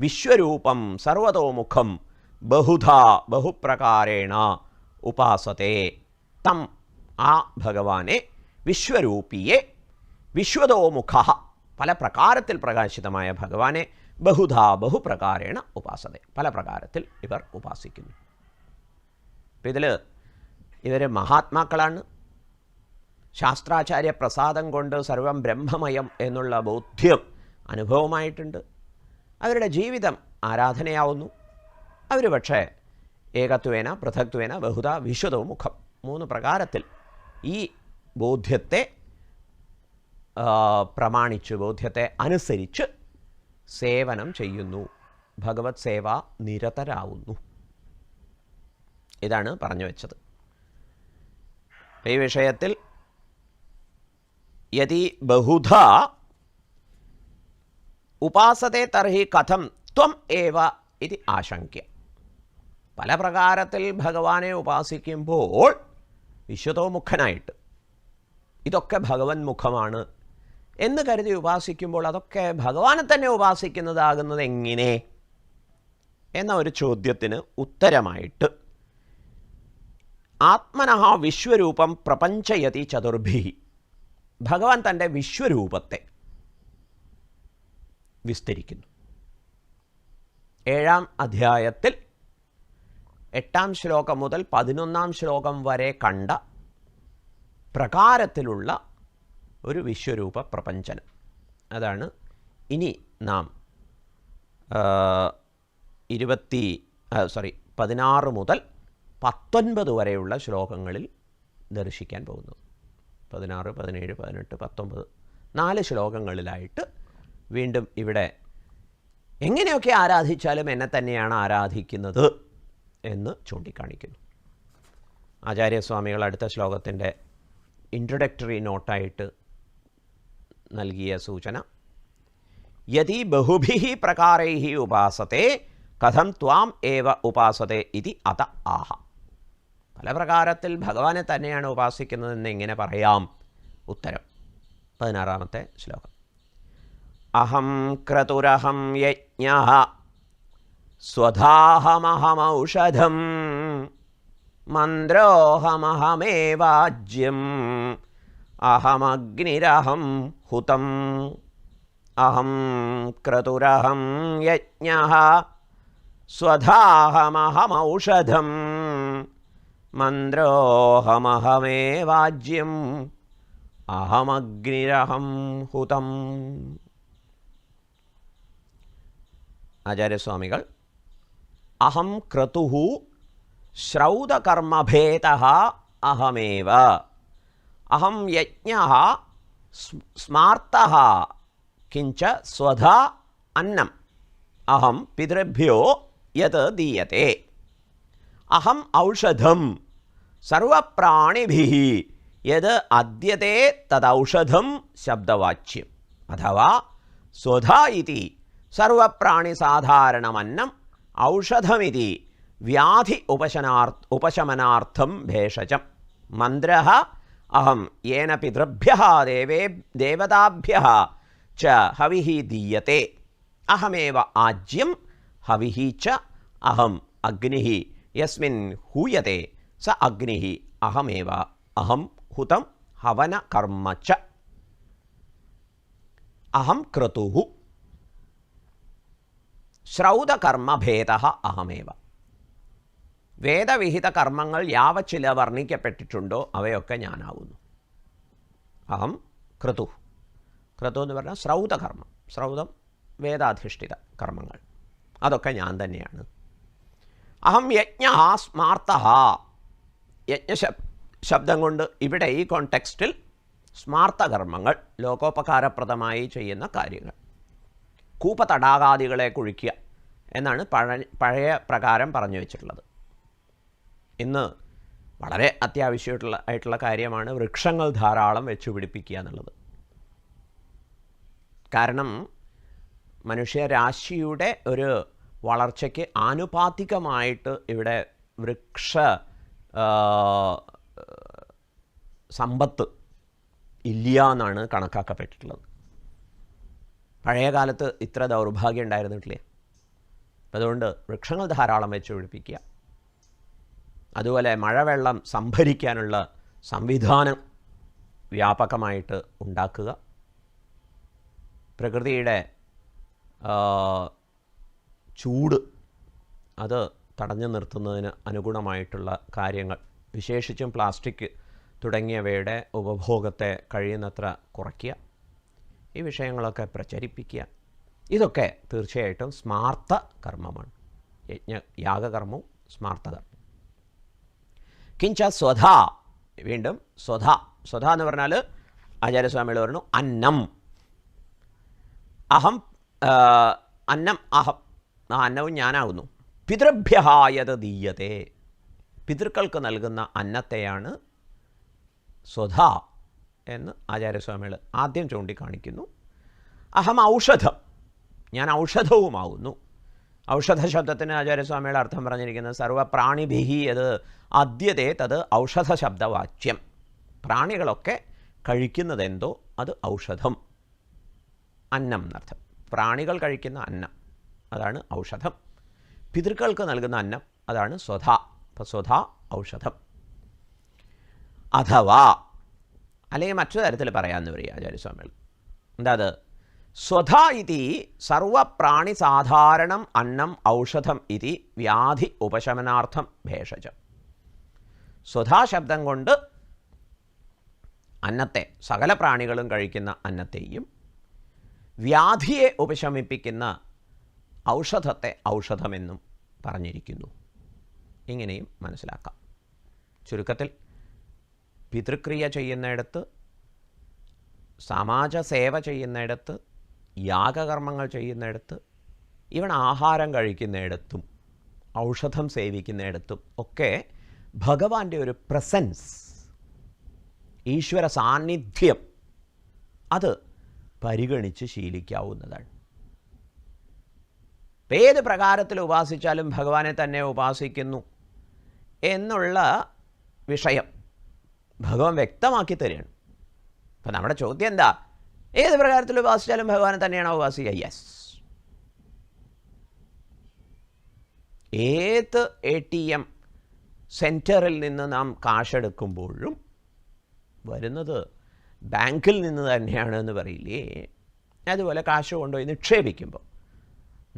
വിശ്വരൂപം സർവതോമുഖം ബഹുധാ ബഹുപ്രകാരേണ ഉപാസത്തെ. തം ആ ഭഗവാനെ വിശ്വരൂപിയെ വിശ്വതോമുഖ പല പ്രകാരത്തിൽ പ്രകാശിതമായ ഭഗവാനെ ബഹുധാ ബഹുപ്രകാരേണ ഉപാസത പല പ്രകാരത്തിൽ ഇവർ ഉപാസിക്കുന്നു. അപ്പം ഇതിൽ ഇവർ മഹാത്മാക്കളാണ്. ശാസ്ത്രാചാര്യ പ്രസാദം കൊണ്ട് സർവം ബ്രഹ്മമയം എന്നുള്ള ബോധ്യം അനുഭവമായിട്ടുണ്ട്. അവരുടെ ജീവിതം ആരാധനയാവുന്നു. അവർ പക്ഷേ ഏകത്വേന പൃഥക്വേന ബഹുത വിശ്വതവും മുഖം. മൂന്ന് പ്രകാരത്തിൽ ഈ ബോധ്യത്തെ പ്രമാണിച്ച് ബോധ്യത്തെ അനുസരിച്ച് സേവനം ചെയ്യുന്നു. ഭഗവത് സേവ നിരതരാവുന്നു. ഇതാണ് പറഞ്ഞു വെച്ചത്. ഈ വിഷയത്തിൽ യതി ബഹുധ ഉപാസത്തെ തർഹി കഥം ത്വം ഏവ ഇത് ആശങ്ക്യ. പല പ്രകാരത്തിൽ ഭഗവാനെ ഉപാസിക്കുമ്പോൾ വിശ്വതോമുഖനായിട്ട് ഇതൊക്കെ ഭഗവൻ മുഖമാണ് എന്ന് കരുതി ഉപാസിക്കുമ്പോൾ അതൊക്കെ ഭഗവാനെ തന്നെ ഉപാസിക്കുന്നതാകുന്നത് എങ്ങനെ? എന്ന ഒരു ചോദ്യത്തിന് ഉത്തരമായിട്ട് ആത്മനഹ വിശ്വരൂപം പ്രപഞ്ചയതി ചതുർഭി. ഭഗവാൻ തന്റെ വിശ്വരൂപത്തെ വിസ്തരിക്കുന്നു. ഏഴാം അധ്യായത്തിൽ എട്ടാം ശ്ലോകം മുതൽ പതിനൊന്നാം ശ്ലോകം വരെ കണ്ട പ്രകാരത്തിലുള്ള ഒരു വിശ്വരൂപ പ്രപഞ്ചനം. അതാണ് ഇനി നാം ഇരുപത്തി സോറി പതിനാറ് മുതൽ പത്തൊൻപത് വരെയുള്ള ശ്ലോകങ്ങളിൽ ദർശിക്കാൻ പോകുന്നത് പതിനാറ് പതിനേഴ് പതിനെട്ട് പത്തൊമ്പത് നാല് ശ്ലോകങ്ങളിലായിട്ട് വീണ്ടും ഇവിടെ. എങ്ങനെയൊക്കെ ആരാധിച്ചാലും എന്നെ തന്നെയാണ് ആരാധിക്കുന്നത് എന്ന് ചൂണ്ടിക്കാണിക്കുന്നു. ആചാര്യസ്വാമികൾ അടുത്ത ശ്ലോകത്തിന്റെ ഇൻട്രൊഡക്ടറി നോട്ടായിട്ട് നൽകിയ സൂചന യതി ബഹുഭി പ്രകാരൈ ഉപാസത്തെ കഥം ത്വാം ഏവ ഉപാസത്തെ ഇതി അത ആഹ. പല പ്രകാരത്തിൽ ഭഗവാനെ തന്നെയാണ് ഉപാസിക്കുന്നതെന്ന് എങ്ങനെ പറയാം? ഉത്തരം പതിനാറാമത്തെ ശ്ലോകം. अहं क्रतुरहं यज्ञः स्वधाहमहमौषधं मन्द्रोऽहमहमेवाज्यम् अहमग्निरहं हुतम् अहं क्रतुरहं यज्ञः स्वधाहमहमौषधं मन्द्रोऽहमहमेवाज्यम् अहमग्निरहं हुतम्। അഹമഗ്നിരഹം ഹുതം ആചാര്യസ്വാമികൾ അഹം ക്രതു ശ്രൗതകർമ്മഭേദ അഹമേവ അഹം യജ്ഞ സ്മാർത്ത കിഞ്ച സ്വധ അന്നം അഹം പിതൃഭ്യോ യത് ദീയത്തെ അഹം ഔഷധം സർവപ്രാണിഭിः യത് അദ്യത്തെ തദൗഷധം ശബ്ദവാച്യം അഥവാ സ്വധ ഇതി സർവപ്രാണിസാധാരണമന്നം ഔഷധമിതി വ്യാധി ഉപശനാർ ഉപശമനാർത്ഥം ഭേഷജം. മന്ത്ര അഹം യേന പിതൃഭ്യ ദേവേ ദേവതാഭ്യ ച ഹവിः ദീയത്തെ. അഹമേവ ആജ്യം ഹവിः ച അഹം അഗ്നിः യസ്മിൻ ഹൂയത്തെ സ അഗ്നിः അഹമേവ അഹം ഹുതം ഹവന കർമ്മ ച. അഹം ക്രതുः ശ്രൗതകർമ്മഭേദ അഹമേവ. വേദവിഹിത കർമ്മങ്ങൾ യാവ ചില വർണിക്കപ്പെട്ടിട്ടുണ്ടോ അവയൊക്കെ ഞാനാവുന്നു. അഹം ക്രതു ക്രതു എന്ന് പറഞ്ഞാൽ ശ്രൗതകർമ്മം ശ്രൗതം വേദാധിഷ്ഠിത കർമ്മങ്ങൾ. അതൊക്കെ ഞാൻ തന്നെയാണ്. അഹം യജ്ഞ സ്മാർത്ത യജ്ഞ ശബ്ദം കൊണ്ട് ഇവിടെ ഈ കോണ്ടെക്സ്റ്റിൽ സ്മാർത്തകർമ്മങ്ങൾ ലോകോപകാരപ്രദമായി ചെയ്യുന്ന കാര്യങ്ങൾ. കൂപതടാകാദികളെ കുഴിക്കുക എന്നാണ് പഴ പഴയ പ്രകാരം പറഞ്ഞു വെച്ചിട്ടുള്ളത്. ഇന്ന് വളരെ അത്യാവശ്യമായിട്ടുള്ള ആയിട്ടുള്ള കാര്യമാണ് വൃക്ഷങ്ങൾ ധാരാളം വെച്ചു പിടിപ്പിക്കുക എന്നുള്ളത്. കാരണം മനുഷ്യരാശിയുടെ ഒരു വളർച്ചയ്ക്ക് ആനുപാതികമായിട്ട് ഇവിടെ വൃക്ഷ സമ്പത്ത് ഇല്ല എന്നാണ് കണക്കാക്കപ്പെട്ടിട്ടുള്ളത്. പഴയ കാലത്ത് ഇത്ര ദൗർഭാഗ്യം ഉണ്ടായിരുന്നിട്ടില്ലേ? അതുകൊണ്ട് വൃക്ഷങ്ങൾ ധാരാളം വെച്ച് പിടിപ്പിക്കുക. അതുപോലെ മഴവെള്ളം സംഭരിക്കാനുള്ള സംവിധാനം വ്യാപകമായിട്ട് ഉണ്ടാക്കുക. പ്രകൃതിയുടെ ചൂട് അത് തടഞ്ഞു നിർത്തുന്നതിന് അനുഗുണമായിട്ടുള്ള കാര്യങ്ങൾ. വിശേഷിച്ചും പ്ലാസ്റ്റിക് തുടങ്ങിയവയുടെ ഉപഭോഗത്തെ കഴിയുന്നത്ര കുറയ്ക്കുക. ഈ വിഷയങ്ങളൊക്കെ പ്രചരിപ്പിക്കുക. ഇതൊക്കെ തീർച്ചയായിട്ടും സ്മാർത്ഥ കർമ്മമാണ്. യജ്ഞ യാഗകർമ്മവും സ്മാർത്ഥകർമ്മം കിഞ്ച സ്വധ. വീണ്ടും സ്വധ. സ്വധ എന്ന് പറഞ്ഞാൽ ആചാര്യസ്വാമികൾ പറഞ്ഞു അന്നം. അഹം അന്നം അഹം. ആ അന്നവും ഞാനാകുന്നു. പിതൃഭ്യഹായത് ദീയതേ. പിതൃക്കൾക്ക് നൽകുന്ന അന്നത്തെയാണ് സ്വധ. എന്ന് ആചാര്യസ്വാമികൾ ആദ്യം ചൂണ്ടിക്കാണിക്കുന്നു. അഹം ഔഷധം. ഞാൻ ഔഷധവുമാകുന്നു ഔഷധ ശബ്ദത്തിന് ആചാര്യസ്വാമിയുടെ അർത്ഥം പറഞ്ഞിരിക്കുന്നത് സർവപ്രാണിഭിഹി അത് ആദ്യത്തെ തത് ഔഷധ ശബ്ദവാച്യം പ്രാണികളൊക്കെ കഴിക്കുന്നതെന്തോ അത് ഔഷധം. അന്നം എന്നർത്ഥം. പ്രാണികൾ കഴിക്കുന്ന അന്നം അതാണ് ഔഷധം. പിതൃക്കൾക്ക് നൽകുന്ന അന്നം അതാണ് സ്വധ. അപ്പോൾ സ്വധ ഔഷധം. അഥവാ അല്ലെങ്കിൽ മറ്റു തരത്തിൽ പറയാമെന്ന് പറയുക ആചാര്യസ്വാമികൾ എന്താ അത് സ്വധ ഇതി സർവപ്രാണി സാധാരണം അന്നം ഔഷധം ഇതി വ്യാധി ഉപശമനാർത്ഥം ഭേഷജം. സ്വധാ ശബ്ദം കൊണ്ട് അന്നത്തെ സകല പ്രാണികളും കഴിക്കുന്ന അന്നത്തെയും വ്യാധിയെ ഉപശമിപ്പിക്കുന്ന ഔഷധത്തെ ഔഷധമെന്നും പറഞ്ഞിരിക്കുന്നു. ഇങ്ങനെയും മനസ്സിലാക്കാം. ചുരുക്കത്തിൽ പിതൃക്രിയ ചെയ്യുന്നിടത്ത് സമാജ സേവ ചെയ്യുന്നിടത്ത് യാഗകർമ്മങ്ങൾ ചെയ്യുന്നിടത്ത് ഇവൻ ആഹാരം കഴിക്കുന്നിടത്തും ഔഷധം സേവിക്കുന്നിടത്തും ഒക്കെ ഭഗവാന്റെ ഒരു പ്രസൻസ് ഈശ്വര സാന്നിധ്യം അത് പരിഗണിച്ച് ശീലിക്കാവുന്നതാണ്. ഏത് പ്രകാരത്തിൽ ഉപാസിച്ചാലും ഭഗവാനെ തന്നെ ഉപാസിക്കുന്നു എന്നുള്ള വിഷയം. ഭഗവാൻ വ്യക്തമാക്കി തരികയാണ്. അപ്പം നമ്മുടെ ചോദ്യം എന്താ? ഏത് പ്രകാരത്തിൽ ഉപാസിച്ചാലും ഭഗവാനെ തന്നെയാണ് ഉപാസിക്കുക? യെസ് ഏത് എ ടി എം സെന്ററിൽ നിന്ന് നാം കാശെടുക്കുമ്പോഴും വരുന്നത് ബാങ്കിൽ നിന്ന് തന്നെയാണ് എന്ന് പറയില്ലേ? അതുപോലെ കാശ് കൊണ്ടുപോയി നിക്ഷേപിക്കുമ്പോൾ.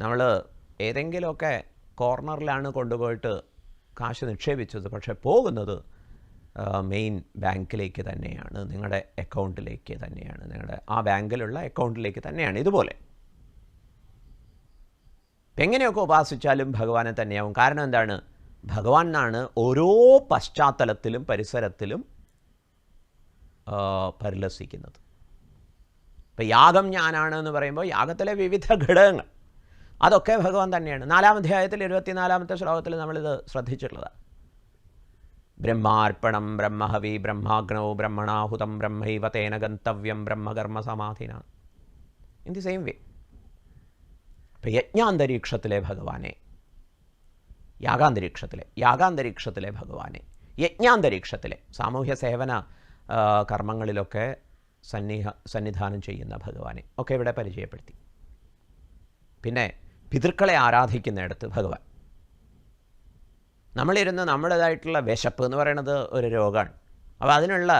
നമ്മൾ ഏതെങ്കിലുമൊക്കെ കോർണറിലാണ് കൊണ്ടുപോയിട്ട് കാശ് നിക്ഷേപിച്ചത്. പക്ഷേ പോകുന്നത് മെയിൻ ബാങ്കിലേക്ക് തന്നെയാണ് നിങ്ങളുടെ അക്കൗണ്ടിലേക്ക് തന്നെയാണ് നിങ്ങളുടെ ആ ബാങ്കിലുള്ള അക്കൗണ്ടിലേക്ക് തന്നെയാണ് ഇതുപോലെ. എങ്ങനെയൊക്കെ ഉപാസിച്ചാലും ഭഗവാനെ തന്നെയാവും. കാരണം എന്താണ്? ഭഗവാൻ എന്നാണ് ഓരോ പശ്ചാത്തലത്തിലും പരിസരത്തിലും പരിലസിക്കുന്നത്. ഇപ്പം യാഗം ഞാനാണ് എന്ന് പറയുമ്പോൾ യാഗത്തിലെ വിവിധ ഘടകങ്ങൾ. അതൊക്കെ ഭഗവാൻ തന്നെയാണ്. നാലാം അധ്യായത്തിൽ ഇരുപത്തിനാലാമത്തെ ശ്ലോകത്തിൽ നമ്മളിത് ശ്രദ്ധിച്ചിട്ടുള്ളതാണ്. ബ്രഹ്മാർപ്പണം ബ്രഹ്മഹവി ബ്രഹ്മാഗ്നോ ബ്രഹ്മണാഹുതം ബ്രഹ്മൈവ തേന ഗന്തവ്യം ബ്രഹ്മകർമ്മ സമാധിന. ഇൻ ദി സെയിം വേ അപ്പം യജ്ഞാന്തരീക്ഷത്തിലെ ഭഗവാനെ യാഗാന്തരീക്ഷത്തിലെ യാഗാന്തരീക്ഷത്തിലെ ഭഗവാനെ യജ്ഞാന്തരീക്ഷത്തിലെ സാമൂഹ്യ സേവന കർമ്മങ്ങളിലൊക്കെ സന്നിഹ സന്നിധാനം ചെയ്യുന്ന ഭഗവാനെ ഒക്കെ ഇവിടെ പരിചയപ്പെടുത്തി. പിന്നെ പിതൃക്കളെ ആരാധിക്കുന്നിടത്ത് ഭഗവാൻ നമ്മളിരുന്ന് നമ്മുടേതായിട്ടുള്ള വിശപ്പ് എന്ന് പറയുന്നത് ഒരു രോഗമാണ് അപ്പോൾ അതിനുള്ള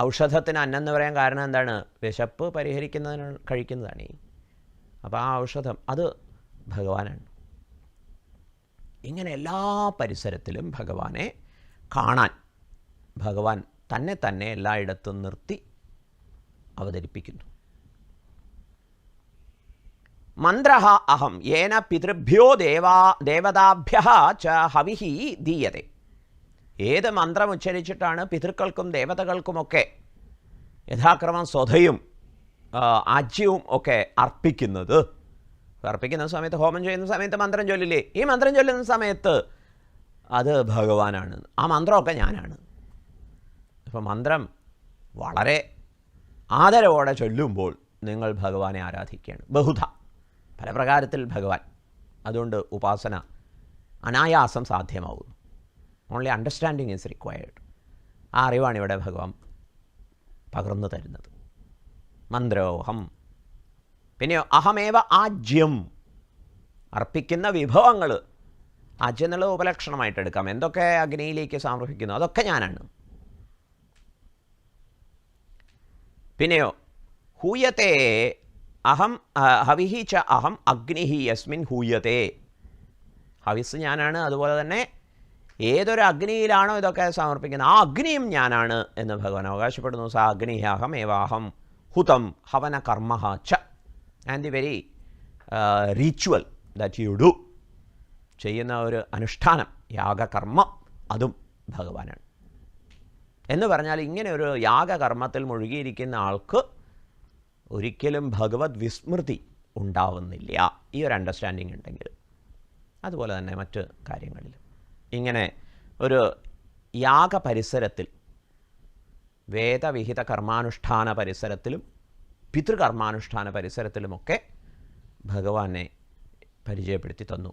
ഔഷധത്തിന് അന്നം എന്ന് പറയാൻ കാരണം എന്താണ്? വിശപ്പ് പരിഹരിക്കുന്നതിന് കഴിക്കുന്നതാണ് ഈ. അപ്പോൾ ആ ഔഷധം അത് ഭഗവാനാണ്. ഇങ്ങനെ എല്ലാ പരിസരത്തിലും ഭഗവാനെ കാണാൻ ഭഗവാൻ തന്നെ തന്നെ എല്ലായിടത്തും നിർത്തി അവതരിപ്പിക്കുന്നു. മന്ത്ര അഹം. ഏന പിതൃഭ്യോ ദേവാ ദേവതാഭ്യ ച ഹവിഹി ദീയത. ഏത് മന്ത്രം ഉച്ചരിച്ചിട്ടാണ് പിതൃക്കൾക്കും ദേവതകൾക്കുമൊക്കെ യഥാക്രമം സ്വധയും ആജ്യവും ഒക്കെ അർപ്പിക്കുന്നത്? അർപ്പിക്കുന്ന സമയത്ത് ഹോമം ചെയ്യുന്ന സമയത്ത് മന്ത്രം ചൊല്ലില്ലേ? ഈ മന്ത്രം ചൊല്ലുന്ന സമയത്ത് അത് ഭഗവാനാണ്. ആ മന്ത്രമൊക്കെ ഞാനാണ്. അപ്പോൾ മന്ത്രം വളരെ ആദരവോടെ ചൊല്ലുമ്പോൾ നിങ്ങൾ ഭഗവാനെ ആരാധിക്കുകയാണ്. ബഹുധ. പല ഭഗവാൻ. അതുകൊണ്ട് ഉപാസന അനായാസം സാധ്യമാവുന്നു. ഓൺലി അണ്ടർസ്റ്റാൻഡിങ് ഈസ് റിക്വയർഡ് ആ അറിവാണ് ഇവിടെ ഭഗവാൻ പകർന്നു തരുന്നത്. മന്ത്രോഹം. പിന്നെയോ അഹമേവ ആജ്യം. അർപ്പിക്കുന്ന വിഭവങ്ങൾ ആജ്യം എന്നുള്ളത് ഉപലക്ഷണമായിട്ട് എടുക്കാം. എന്തൊക്കെ അഗ്നിയിലേക്ക് സമർപ്പിക്കുന്നു? അതൊക്കെ ഞാനാണ്. പിന്നെയോ ഹൂയത്തെ അഹം ഹവിഹി ച അഹം അഗ്നിഹി യസ്മിൻ ഹൂയത്തെ ഹവിസ് ഞാനാണ് അതുപോലെ തന്നെ ഏതൊരു അഗ്നിയിലാണോ ഇതൊക്കെ സമർപ്പിക്കുന്നത്. ആ അഗ്നിയും ഞാനാണ് എന്ന് ഭഗവാൻ അവകാശപ്പെടുന്നു. സ അഗ്നിഹ്യഹം ഏവാഹം ഹുതം ഹവന കർമ്മ ച. And the very ritual that you do ചെയ്യുന്ന ഒരു അനുഷ്ഠാനം യാഗകർമ്മം അതും ഭഗവാനാണ്. എന്ന് പറഞ്ഞാൽ ഇങ്ങനെ ഒരു യാഗകർമ്മത്തിൽ മുഴുകിയിരിക്കുന്ന ആൾക്ക് ഒരിക്കലും ഭഗവത് വിസ്മൃതി ഉണ്ടാവുന്നില്ല. ഈ ഒരു അണ്ടർസ്റ്റാൻഡിങ് ഉണ്ടെങ്കിൽ. അതുപോലെ തന്നെ മറ്റ് കാര്യങ്ങളിൽ ഇങ്ങനെ ഒരു യാഗ പരിസരത്തിൽ വേദവിഹിത കർമാനുഷ്ഠാന പരിസരത്തിലും പിതൃകർമാനുഷ്ഠാന പരിസരത്തിലുമൊക്കെ ഭഗവാനെ പരിചയപ്പെടുത്തി തന്നു.